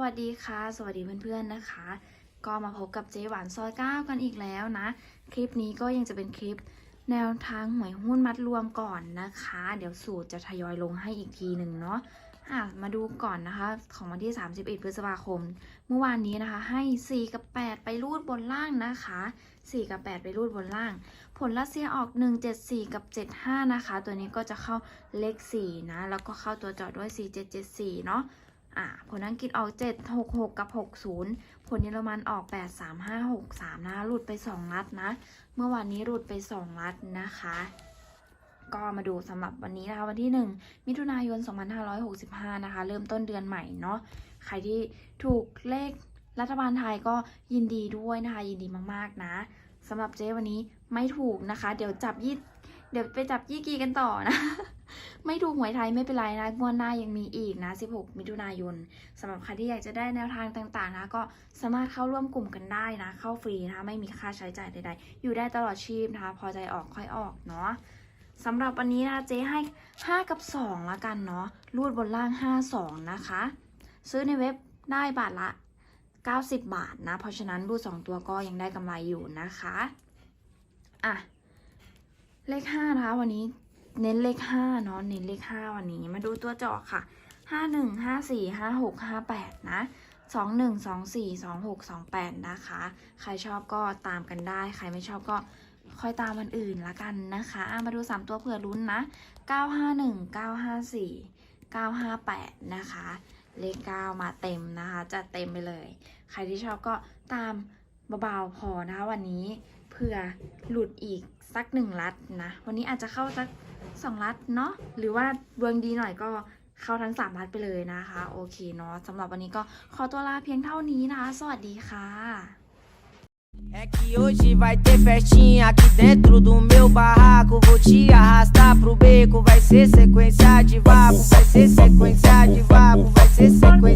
วัสดีค่ะ สวัสดีเพื่อนๆนะคะ ก็มาพบกับเจ๊หวานซอยเก้ากันอีกแล้วนะ คลิปนี้ก็ยังจะเป็นคลิปแนวทางหวยหุ้นมัดรวมก่อนนะคะ เดี๋ยวสูตรจะทยอยลงให้อีกทีหนึ่งเนาะอะมาดูก่อนนะคะ ของวันที่ 31 พฤษภาคม เมื่อวานนี้นะคะ ให้ 4 กับ 8 ไปรูดบนล่างนะคะ 4 กับ 8 ไปรูดบนล่าง ผลลัพธ์เสียออก 174 กับ 75 นะคะ ตัวนี้ก็จะเข้าเลข 4 นะ แล้วก็เข้าตัวจอดด้วย 4774 เนาะ อ่าผลอังกฤษออก 766 กับ 60 ผลเยอรมันออก 83563 นะ หลุดไป 2 นัดนะ เมื่อวานนี้หลุดไป 2 นัดนะคะ ก็มาดูสำหรับวันนี้นะคะวันที่ 1 มิถุนายน 2565 นะคะ เริ่มต้นเดือนใหม่เนาะ ใครที่ถูกเลขรัฐบาลไทยก็ยินดีด้วยนะคะ ยินดีมากๆนะสำหรับเจ๊วันนี้ไม่ถูกนะคะ เดี๋ยวจับยี่เดี๋ยวไปจับยี่กีกันต่อนะ ไม่ถูกหวยไทยไม่เป็นไรนะงวดหน้ายังมีอีกนะ 16 มิถุนายนสำหรับใครที่อยากจะได้แนวทางต่างๆนะก็สามารถเข้าร่วมกลุ่มกันได้นะ เข้าฟรีนะคะไม่มีค่าใช้จ่ายใดๆ อยู่ได้ตลอดชีพนะคะ พอใจออกค่อยออกเนาะสำหรับวันนี้นะเจ๊ให้ 5 กับ 2 ละกันเนาะรูดบนล่าง 5 2 นะคะ ซื้อในเว็บได้บาทละ 90 บาทนะ เพราะฉะนั้นรูด 2 ตัวก็ยังได้กำไรอยู่นะคะ อะ เลข 5 นะคะ วันนี้ เน้นเลข5เนาะเน้นเลข5วันนี้มาดูตัวจาะค่ะ5 1 5 4 5 6 5 8นะ2 1 2 4 2 6 2 8นะคะ ใครชอบก็ตามกันได้ ใครไม่ชอบก็ค่อยตามวันอื่นละกันนะคะมาดู3ตัวเผื่อลุ้นนะ951 954 958นะคะ เลข9มาเต็มนะคะจัดเต็มไปเลย ใครที่ชอบก็ตามเบาๆพอนะคะวันนี้เผื่อหลุดอีกสักหนึ่งลัดนะ วันนี้อาจจะเข้าสัก สองลัดเนาะหรือว่าดวงดีหน่อยก็เข้าทั้งสามลัดไปเลยนะคะ โอเคเนาะสำหรับวันนี้ก็ขอตัวลาเพียงเท่านี้นะคะ สวัสดีค่ะ É que hoje vai ter festinha aqui dentro do meu barraco. Vou te arrastar pro beco. Vai ser sequência de vapo, vai ser sequência de vapo, vai ser sequência.